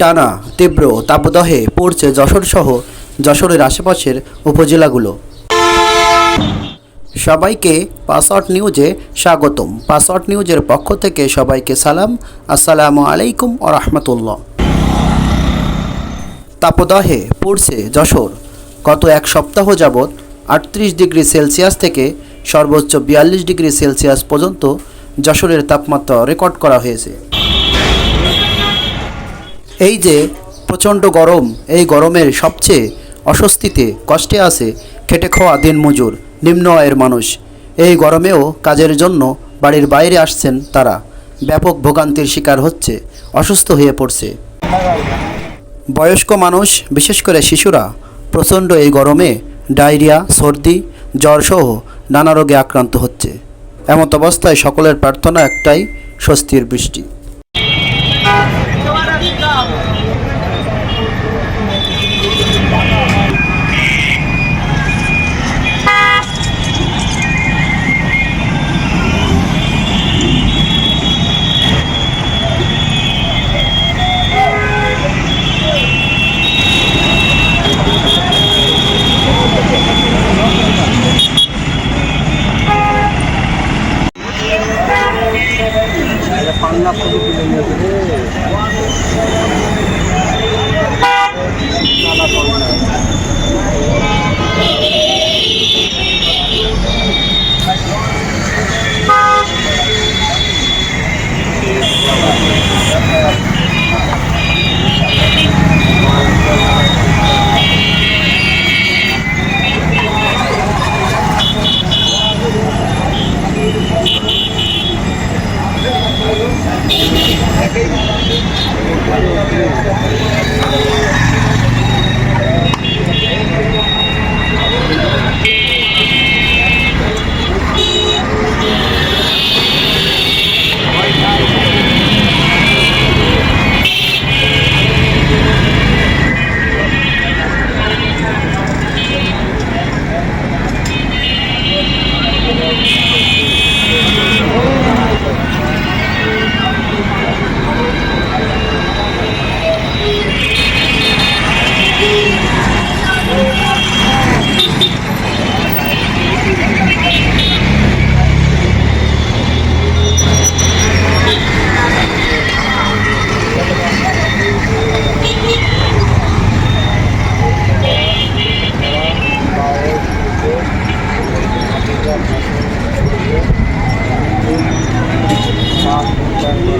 টানা তীব্র তাপদহে পড়ছে যশোর সহ যশোরের আশেপাশের উপজেলাগুলো। সবাইকে পাসওয়ার্ড নিউজে স্বাগতম। পাসওয়ার্ড নিউজের পক্ষ থেকে সবাইকে সালাম। আসসালামু আলাইকুম ও রহমতুল্লাহ। তাপদহে পড়ছে যশোর। গত এক সপ্তাহ যাবৎ আটত্রিশ ডিগ্রি সেলসিয়াস থেকে সর্বোচ্চ বিয়াল্লিশ ডিগ্রি সেলসিয়াস পর্যন্ত যশোরের তাপমাত্রা রেকর্ড করা হয়েছে। এই যে প্রচণ্ড গরম, এই গরমের সবচেয়ে অস্বস্তিতে কষ্টে আছে খেটে খাওয়া দিনমজুর, নিম্ন আয়ের মানুষ। এই গরমেও কাজের জন্য বাড়ির বাইরে আসছেন তারা। ব্যাপক ভোগান্তির শিকার হচ্ছে, অসুস্থ হয়ে পড়ছে। বয়স্ক মানুষ, বিশেষ করে শিশুরা, প্রচণ্ড এই গরমে ডায়রিয়া, সর্দি জ্বরসহ নানা রোগে আক্রান্ত হচ্ছে। এমত অবস্থায় সকলের প্রার্থনা একটাই, স্বস্তির বৃষ্টি। আল্লাহ প্রভু তুলে নিয়ে Yeah. Yeah.